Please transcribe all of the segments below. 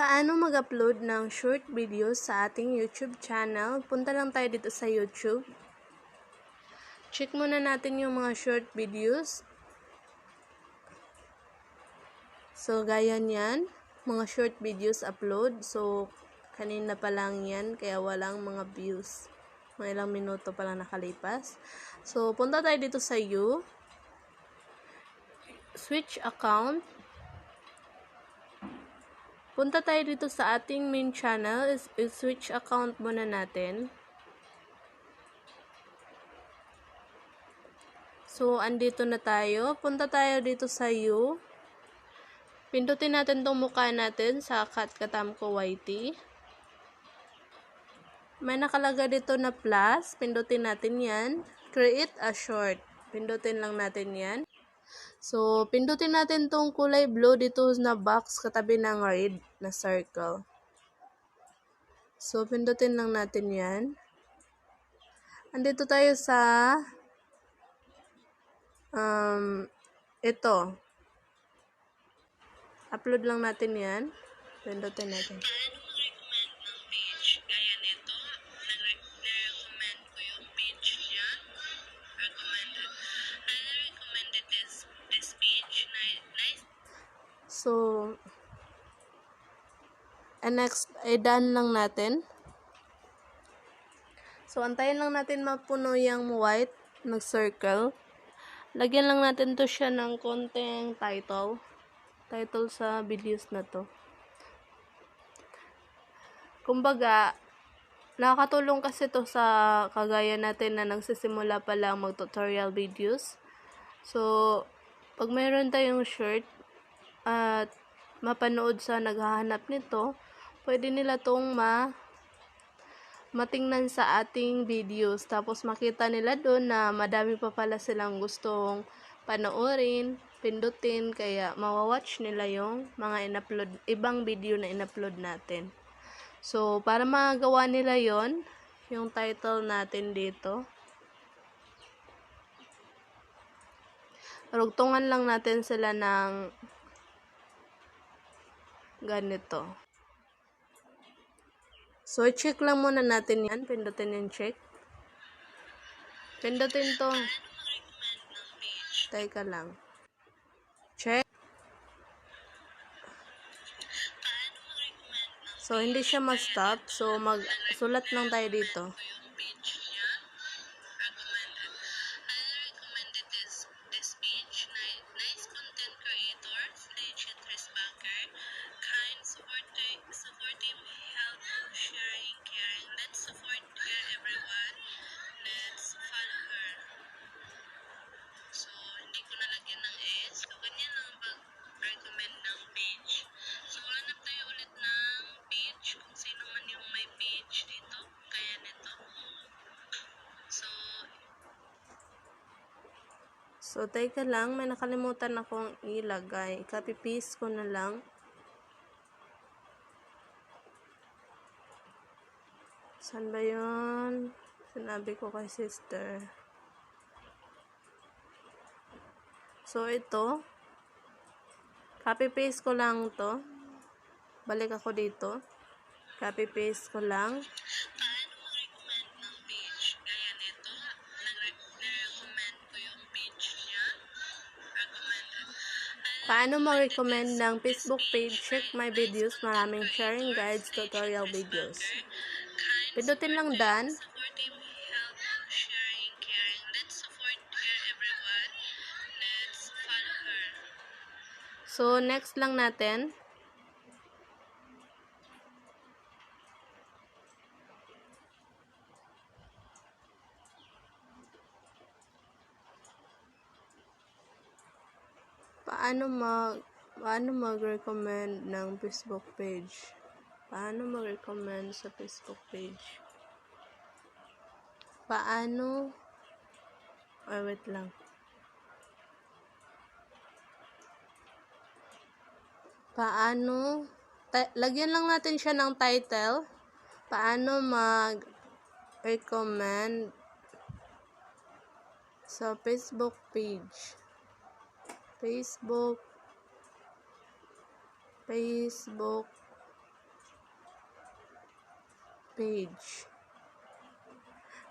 Paano mag-upload ng short videos sa ating YouTube channel? Punta lang tayo dito sa YouTube. Check muna natin yung mga short videos. So, gaya niyan, mga short videos upload. So, kanina pa lang yan, kaya walang mga views. Mga ilang minuto pa lang nakalipas. So, punta tayo dito sa you. Switch account. Punta tayo dito sa ating main channel. Is, is switch account muna natin. So, andito na tayo. Punta tayo dito sa you. Pindutin natin tong mukha natin sa Kat Katamko YT. May nakalaga dito na plus. Pindutin natin yan. Create a short. Pindutin lang natin yan. So, pindutin natin tong kulay blue dito na box katabi ng red na circle. So, pindutin lang natin yan. Andito tayo sa um, ito. Upload lang natin yan. Pindutin natin. Paano mag-recommend ng page? Gaya nito, nare-recommend ko yung page niya. Recommended. I recommended this, this page. Nice, nice So, and next, ay done lang natin. So, antayin lang natin mapuno yung white na circle. Lagyan lang natin to siya ng konting title. Title sa videos na to. Kumbaga, nakakatulong kasi to sa kagaya natin na nagsisimula pa lang mag-tutorial videos. So, pag mayroon tayong shirt, at mapanood sa naghahanap nito, pwede nila tong ma matingnan sa ating videos. Tapos makita nila doon na madami pa pala silang gustong panoorin, pindutin, kaya mawawatch nila yung mga in-upload, ibang video na in-upload natin. So, para magawa nila yon yung title natin dito, rugtungan lang natin sila ng ganito. So, check lang muna natin yan. Pindutin yung check. Pindutin to. Teka lang. Check. So, hindi siya ma-stop. So, mag-sulat lang tayo dito. ko yung page niya? Recommended. I recommended this, this page. Nice, nice content creators, legit risk banker, kind, supportive, supportive, helpful, sharing, caring. Let's support her, everyone. Let's follow her. So, hindi ko nalagyan ng S. So, ganyan lang ang pag-recommend ng page. So, hanap tayo ulit ng page kung sino man yung may page dito. Kaya nito. So, So, teka lang. May nakalimutan akong ilagay. Copy-paste ko na lang. Saan ba yun? Sinabi ko kay sister. So, ito. Copy-paste ko lang to. Balik ako dito. Copy-paste ko lang. Paano mag-recommend ng Facebook page? Check my videos. Maraming sharing guides, tutorial videos. Pindutin lang done. So, next lang natin. Paano mag paano mag-recommend ng Facebook page? Paano mag-recommend sa Facebook page? Paano Ay, wait lang. paano, lagyan lang natin siya ng title, paano mag-recommend sa Facebook page. Facebook, Facebook page.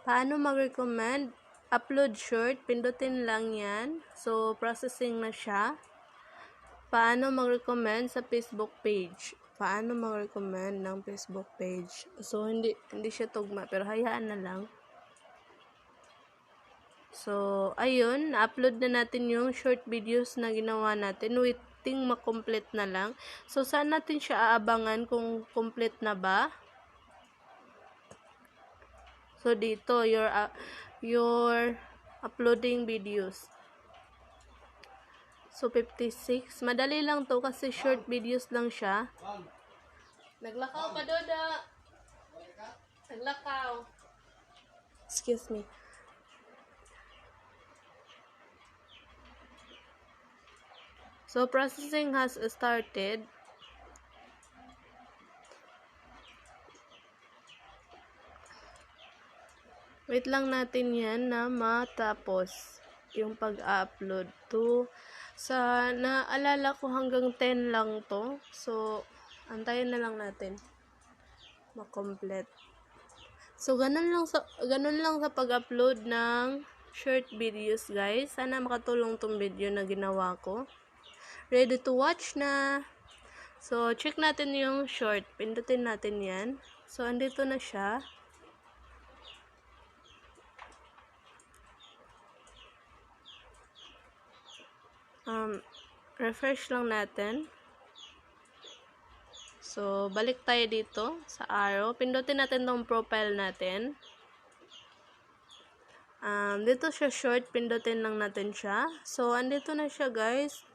Paano mag-recommend? Upload short, pindutin lang yan. So, processing na siya. Paano mag-recommend sa Facebook page? Paano mag-recommend ng Facebook page? So, hindi, hindi siya tugma, pero hayaan na lang. So, ayun, na-upload na natin yung short videos na ginawa natin. Waiting makomplete na lang. So, saan natin siya aabangan kung complete na ba? So, dito, your, uh, your uploading videos. So, 56. Madali lang to kasi short videos lang siya. Naglakaw pa, Doda. Naglakaw. Excuse me. So, processing has started. Wait lang natin yan na matapos yung pag-upload to sa naalala ko hanggang 10 lang to. So, antayin na lang natin makomplete. So, ganun lang sa, ganun lang sa pag-upload ng short videos, guys. Sana makatulong tong video na ginawa ko. Ready to watch na. So, check natin yung short. Pindutin natin yan. So, andito na siya. Um, refresh lang natin. So, balik tayo dito sa arrow. Pindutin natin tong profile natin. Um, dito siya short, pindutin lang natin siya. So, andito na siya guys.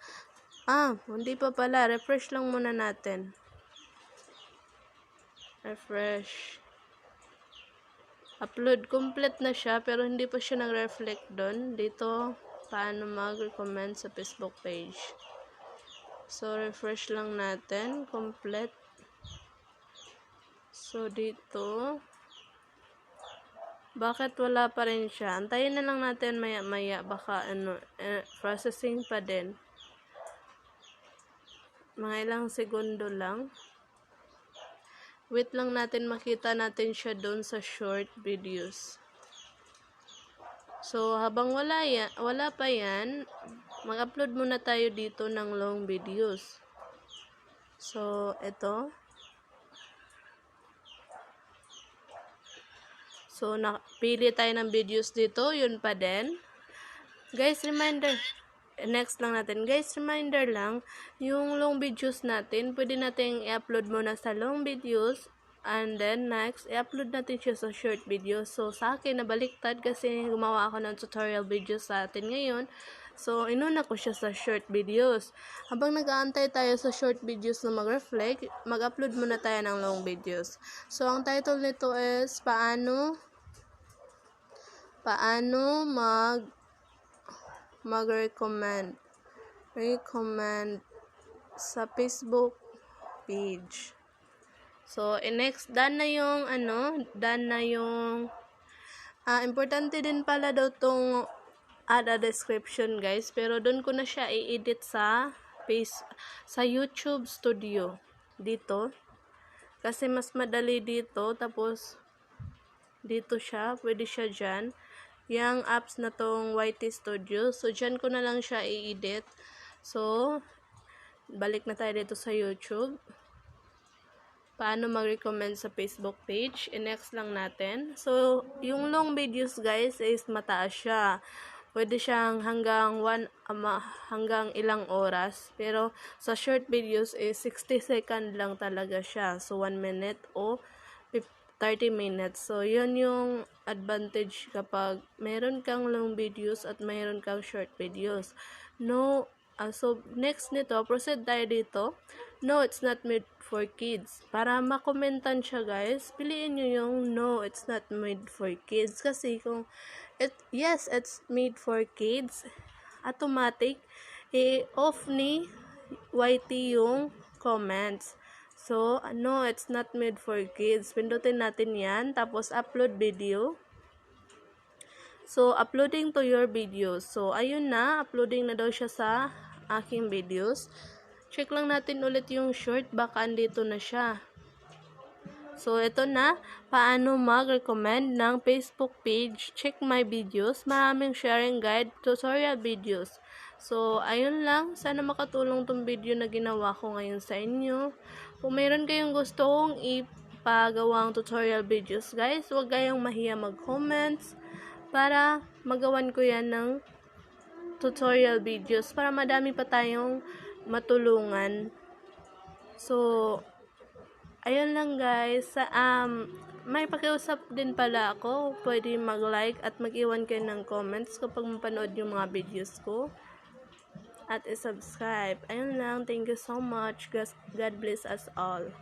Ah, hindi pa pala. Refresh lang muna natin. Refresh. Upload complete na siya pero hindi pa siya nag-reflect doon. Dito, paano mag-recommend sa Facebook page. So, refresh lang natin. Complete. So, dito. Bakit wala pa rin siya? Antayin na lang natin maya-maya. Baka ano, eh, processing pa din. Mga ilang segundo lang. Wait lang natin makita natin siya doon sa short videos. So, habang wala, ya, wala pa yan, mag-upload muna tayo dito ng long videos. So, ito. So, napili tayo ng videos dito. Yun pa din. Guys, reminder. Next lang natin. Guys, reminder lang. Yung long videos natin, pwede natin i-upload muna sa long videos. And then, next, i-upload natin siya sa short videos. So, sa akin, nabaliktad kasi gumawa ako ng tutorial videos sa atin ngayon. So, inuna ko siya sa short videos. Habang nag-aantay tayo sa short videos na mag-reflect, mag-upload muna tayo ng long videos. So, ang title nito is, paano, paano mag, mag-recommend, recommend sa Facebook page. So, in next, done na yung, ano, done na yung, ah, importante din pala daw tong add a description, guys. Pero doon ko na siya i-edit sa face, sa YouTube Studio. Dito. Kasi mas madali dito. Tapos, dito siya. Pwede siya dyan. Yung apps na tong YT Studio. So, dyan ko na lang siya i-edit. So, balik na tayo dito sa YouTube paano mag-recommend sa Facebook page. I-next lang natin. So, yung long videos guys is mataas siya. Pwede siyang hanggang one, ama, hanggang ilang oras. Pero sa short videos is 60 second lang talaga siya. So, 1 minute o 30 minutes. So, yun yung advantage kapag meron kang long videos at meron kang short videos. No, uh, so next nito, proceed tayo dito. No, it's not made for kids. Para makomentan siya guys, piliin nyo yung no, it's not made for kids. Kasi kung, it, yes, it's made for kids, automatic, i-off ni YT yung comments. So, no, it's not made for kids. Pindutin natin yan. Tapos, upload video. So, uploading to your videos. So, ayun na. Uploading na daw siya sa aking videos. Check lang natin ulit yung short. Baka andito na siya. So, ito na, paano mag-recommend ng Facebook page. Check my videos. Maraming sharing guide, tutorial videos. So, ayun lang. Sana makatulong tong video na ginawa ko ngayon sa inyo. Kung mayroon kayong gustong ipagawang tutorial videos, guys, huwag kayong mahiya mag-comments para magawan ko yan ng tutorial videos para madami pa tayong matulungan. So, ayun lang guys. Sa, um, may pakiusap din pala ako. Pwede mag-like at mag-iwan kayo ng comments kapag mapanood yung mga videos ko. At i-subscribe. Ayun lang. Thank you so much. God God bless us all.